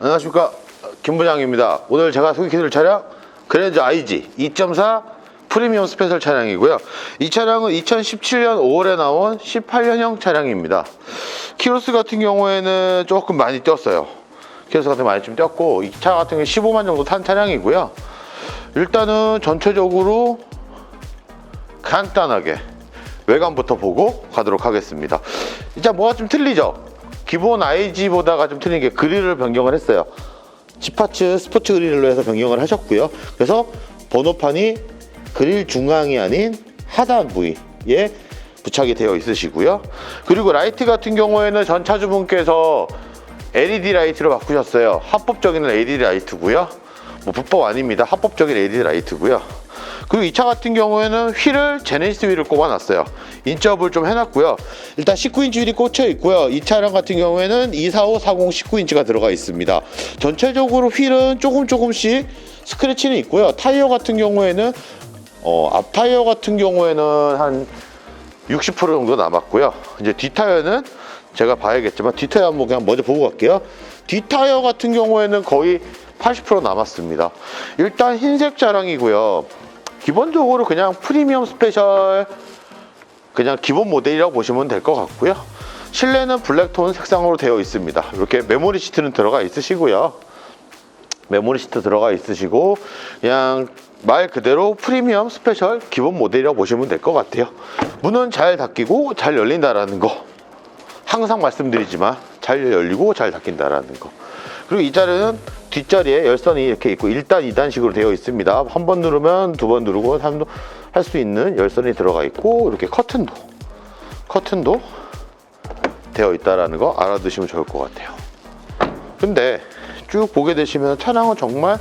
안녕하십니까 김 부장입니다. 오늘 제가 소개해드릴 차량 그랜저 IG 2.4 프리미엄 스페셜 차량이고요. 이 차량은 2017년 5월에 나온 18년형 차량입니다. 키로수 같은 경우에는 조금 많이 뛰었어요. 키로수 같은 거 많이 좀 뛰었고 이 차 같은 경우 15만 정도 탄 차량이고요. 일단은 전체적으로 간단하게 외관부터 보고 가도록 하겠습니다. 진짜 뭐가 좀 틀리죠? 기본 IG보다가 좀 틀린 게 그릴을 변경을 했어요. 지파츠 스포츠 그릴로 해서 변경을 하셨고요. 그래서 번호판이 그릴 중앙이 아닌 하단 부위에 부착이 되어 있으시고요. 그리고 라이트 같은 경우에는 전 차주분께서 LED 라이트로 바꾸셨어요. 합법적인 LED 라이트고요. 뭐 불법 아닙니다. 합법적인 LED 라이트고요. 그리고 이 차 같은 경우에는 휠을 제네시스 휠을 꼽아놨어요. 인접을 좀 해놨고요. 일단 19인치 휠이 꽂혀 있고요. 이 차량 같은 경우에는 245, 40, 19인치가 들어가 있습니다. 전체적으로 휠은 조금 조금씩 스크래치는 있고요. 타이어 같은 경우에는 어, 앞 타이어 같은 경우에는 한 60% 정도 남았고요. 이제 뒷 타이어는 제가 봐야겠지만 뒷 타이어 한번 그냥 먼저 보고 갈게요. 뒷 타이어 같은 경우에는 거의 80% 남았습니다. 일단 흰색 자랑이고요. 기본적으로 그냥 프리미엄 스페셜 그냥 기본 모델이라고 보시면 될 것 같고요. 실내는 블랙톤 색상으로 되어 있습니다. 이렇게 메모리 시트는 들어가 있으시고요. 메모리 시트 들어가 있으시고 그냥 말 그대로 프리미엄 스페셜 기본 모델이라고 보시면 될 것 같아요. 문은 잘 닫히고 잘 열린다라는 거. 항상 말씀드리지만 잘 열리고 잘 닫힌다라는 거. 그리고 이 자리는 뒷자리에 열선이 이렇게 있고 1단, 2단식으로 되어 있습니다. 한 번 누르면 두 번 누르고 할수 있는 열선이 들어가 있고 이렇게 커튼도 커튼도 되어 있다라는 거 알아두시면 좋을 것 같아요. 근데 쭉 보게 되시면 차량은 정말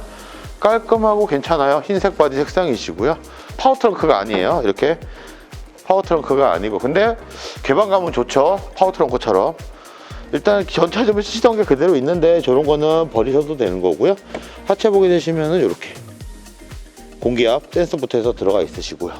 깔끔하고 괜찮아요. 흰색 바디 색상이시고요. 파워 트렁크가 아니에요. 이렇게 파워 트렁크가 아니고 근데 개방감은 좋죠. 파워 트렁크처럼. 일단 전차점을 쓰시던 게 그대로 있는데 저런 거는 버리셔도 되는 거고요. 하체 보게 되시면은 이렇게 공기압 센서부터 해서 들어가 있으시고요.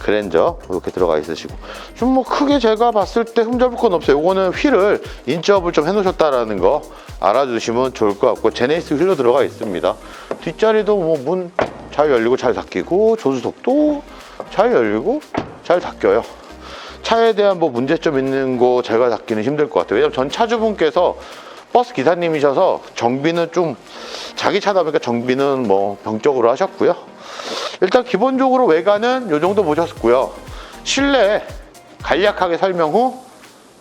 그랜저 이렇게 들어가 있으시고 좀 뭐 크게 제가 봤을 때 흠잡을 건 없어요. 이거는 휠을 인접을 좀 해놓으셨다라는 거 알아두시면 좋을 것 같고 제네시스 휠로 들어가 있습니다. 뒷자리도 뭐 문 잘 열리고 잘 닫히고 조수석도 잘 열리고 잘 닫혀요. 차에 대한 뭐 문제점 있는 거 제가 닫기는 힘들 것 같아요. 왜냐면 전 차주분께서 버스 기사님이셔서 정비는 좀 자기 차다 보니까 정비는 뭐 병적으로 하셨고요. 일단 기본적으로 외관은 이 정도 보셨고요. 실내 간략하게 설명 후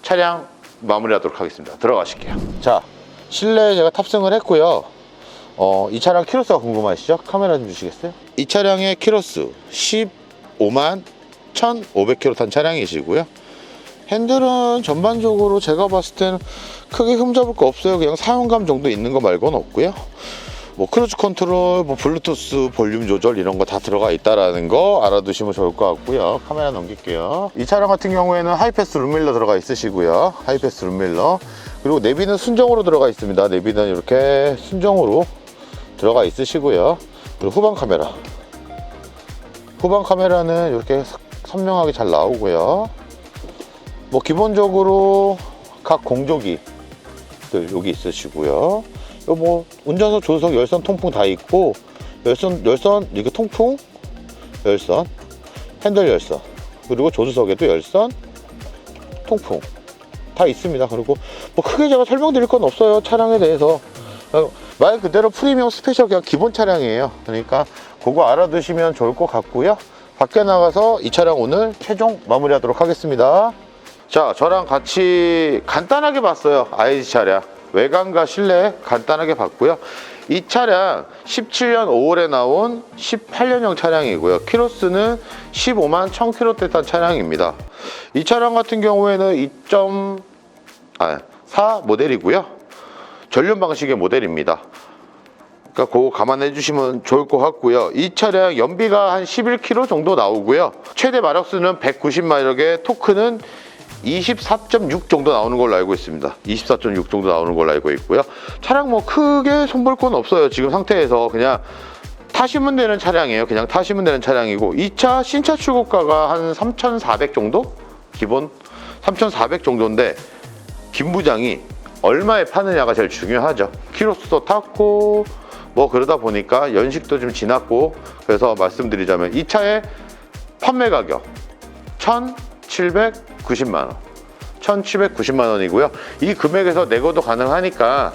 차량 마무리하도록 하겠습니다. 들어가실게요. 자, 실내에 제가 탑승을 했고요. 어, 이 차량 키로수가 궁금하시죠? 카메라 좀 주시겠어요? 이 차량의 키로수 15만 1,500km 탄 차량이시고요. 핸들은 전반적으로 제가 봤을 때는 크게 흠잡을 거 없어요. 그냥 사용감 정도 있는 거 말고는 없고요. 뭐 크루즈 컨트롤, 뭐 블루투스 볼륨 조절 이런 거 다 들어가 있다라는 거 알아두시면 좋을 것 같고요. 카메라 넘길게요. 이 차량 같은 경우에는 하이패스 룸밀러 들어가 있으시고요. 하이패스 룸밀러. 그리고 내비는 순정으로 들어가 있습니다. 내비는 이렇게 순정으로 들어가 있으시고요. 그리고 후방 카메라. 후방 카메라는 이렇게 선명하게 잘 나오고요. 뭐 기본적으로 각 공조기들 여기 있으시고요. 요 뭐 운전석, 조수석, 열선, 통풍 다 있고 열선, 열선 이게 통풍, 열선, 핸들 열선 그리고 조수석에도 열선, 통풍 다 있습니다. 그리고 뭐 크게 제가 설명드릴 건 없어요. 차량에 대해서 어, 말 그대로 프리미엄 스페셜 그냥 기본 차량이에요. 그러니까 그거 알아두시면 좋을 것 같고요. 밖에 나가서 이 차량 오늘 최종 마무리하도록 하겠습니다. 자, 저랑 같이 간단하게 봤어요. IG 차량. 외관과 실내 간단하게 봤고요. 이 차량 17년 5월에 나온 18년형 차량이고요. 키로수는 15만 1000km 탄 차량입니다. 이 차량 같은 경우에는 2.4 모델이고요. 전륜 방식의 모델입니다. 그러니까 그거 감안해 주시면 좋을 것 같고요. 이 차량 연비가 한 11km 정도 나오고요. 최대 마력수는 190마력의 토크는 24.6 정도 나오는 걸로 알고 있습니다. 24.6 정도 나오는 걸로 알고 있고요. 차량 뭐 크게 손볼 건 없어요. 지금 상태에서 그냥 타시면 되는 차량이에요. 그냥 타시면 되는 차량이고 이 차 신차 출고가가 한 3,400 정도? 기본 3,400 정도인데 김 부장이 얼마에 파느냐가 제일 중요하죠. 키로수도 탔고 뭐 그러다 보니까 연식도 좀 지났고 그래서 말씀드리자면 이 차의 판매 가격 1,790만 원. 1,790만 원이고요. 이 금액에서 내고도 가능하니까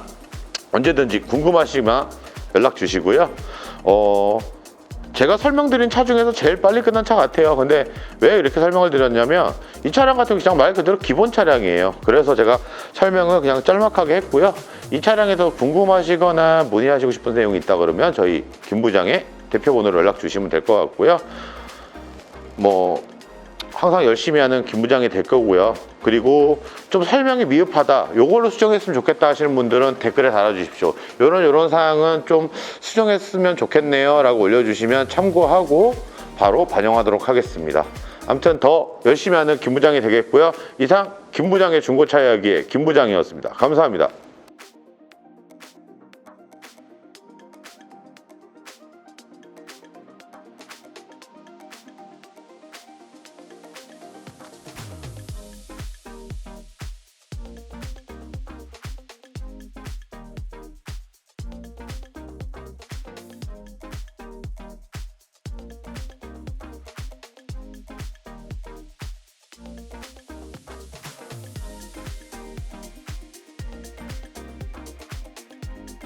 언제든지 궁금하시면 연락 주시고요. 어, 제가 설명드린 차 중에서 제일 빨리 끝난 차 같아요. 근데 왜 이렇게 설명을 드렸냐면 이 차량 같은 경우 그냥 말 그대로 기본 차량이에요. 그래서 제가 설명을 그냥 짤막하게 했고요. 이 차량에서 궁금하시거나 문의하시고 싶은 내용이 있다 그러면 저희 김 부장의 대표 번호로 연락 주시면 될 것 같고요. 뭐 항상 열심히 하는 김 부장이 될 거고요. 그리고 좀 설명이 미흡하다. 요걸로 수정했으면 좋겠다 하시는 분들은 댓글에 달아주십시오. 요런 요런 사항은 좀 수정했으면 좋겠네요. 라고 올려주시면 참고하고 바로 반영하도록 하겠습니다. 아무튼 더 열심히 하는 김 부장이 되겠고요. 이상 김 부장의 중고차 이야기의 김 부장이었습니다. 감사합니다.